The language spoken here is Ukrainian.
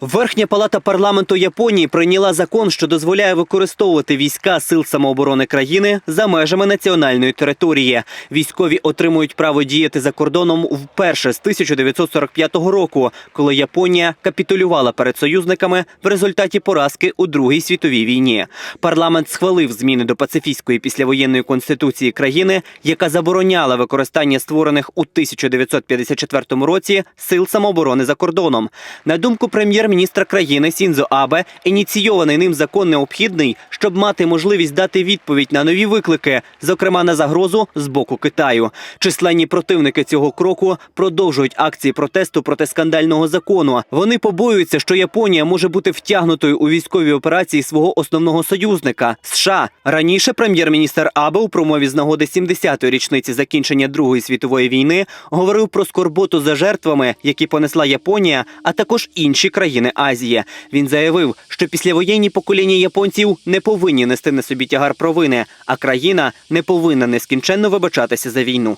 Верхня палата парламенту Японії прийняла закон, що дозволяє використовувати війська сил самооборони країни за межами національної території. Військові отримують право діяти за кордоном вперше з 1945 року, коли Японія капітулювала перед союзниками в результаті поразки у Другій світовій війні. Парламент схвалив зміни до пацифістської післявоєнної конституції країни, яка забороняла використання створених у 1954 році сил самооборони за кордоном. На думку прем'єр-міністра країни Сінзо Абе, ініційований ним закон необхідний, щоб мати можливість дати відповідь на нові виклики, зокрема на загрозу з боку Китаю. Численні противники цього кроку продовжують акції протесту проти скандального закону. Вони побоюються, що Японія може бути втягнутою у військові операції свого основного союзника США. Раніше прем'єр-міністр Абе у промові з нагоди 70-ї річниці закінчення Другої світової війни говорив про скорботу за жертвами, які понесла Японія, а також інші країни Азії. Він заявив, що післявоєнні покоління японців не повинні нести на собі тягар провини, а країна не повинна нескінченно вибачатися за війну.